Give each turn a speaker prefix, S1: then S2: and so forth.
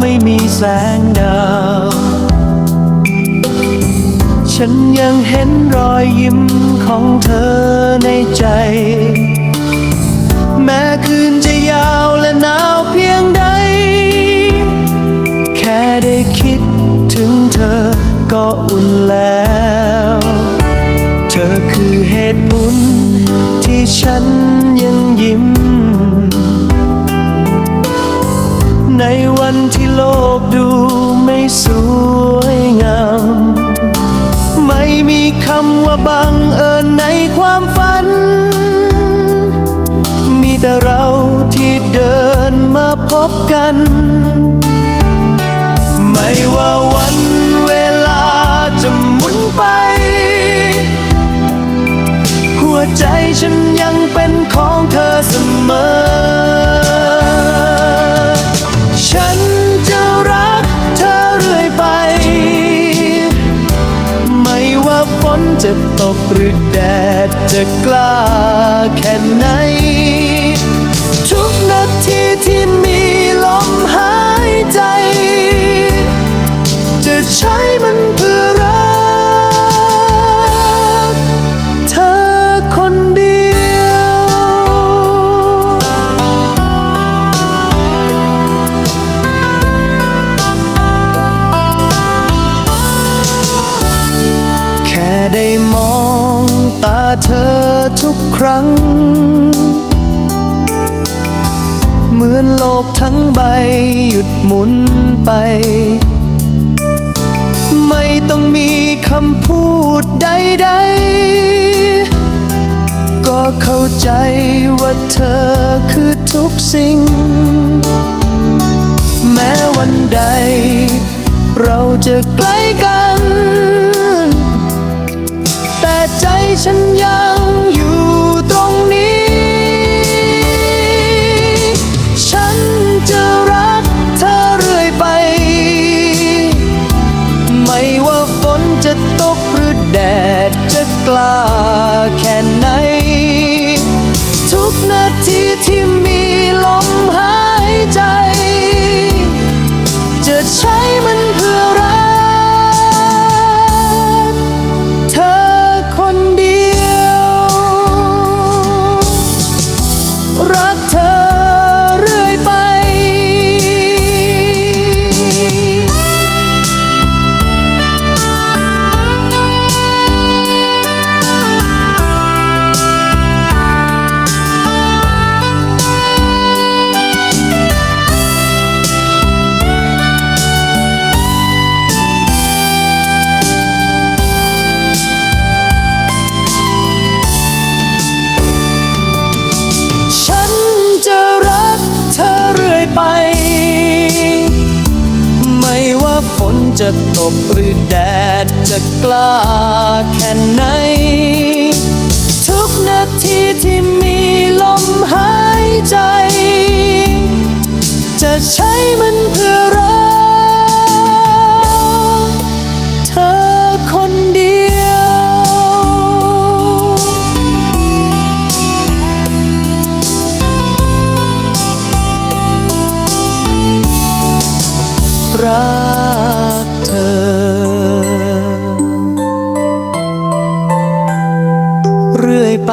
S1: ไม่มีแสงดาว ฉันยังเห็นรอยยิ้มของเธอในใจ แม้คืนจะยาวและหนาวเพียงใด แค่ได้คิดถึงเธอก็อุ่นแล้ว เธอคือเหตุผลที่ฉัน ที่โลกดูไม่สวยงาม ไม่มีคำว่าบังเอิญในความฝัน มีแต่เราที่เดินมาพบกัน ไม่ว่าวันเวลาจะหมุนไป หัวใจฉันยังเป็น จะตกหรือแดดจะกล้าแค่ไหน ทุกนาทีที่มี ได้มองตาเธอทุกครั้ง เหมือนโลกทั้งใบหยุดหมุนไป ไม่ต้องมีคำพูดใดๆ ก็เข้าใจว่าเธอคือทุกสิ่ง แม้วันใด เราจะใกล้กัน ใจฉันยังอยู่ตรงนี้ ฉันจะรักเธอเรื่อยไป ไม่ว่าฝนจะตกหรือแดดจะกล้าแค่ไหน ทุกนาทีที่ ไป ไม่ว่าฝนจะตกหรือแดดจะกล้าแค่ไหน รักเธอ เรื่อยไป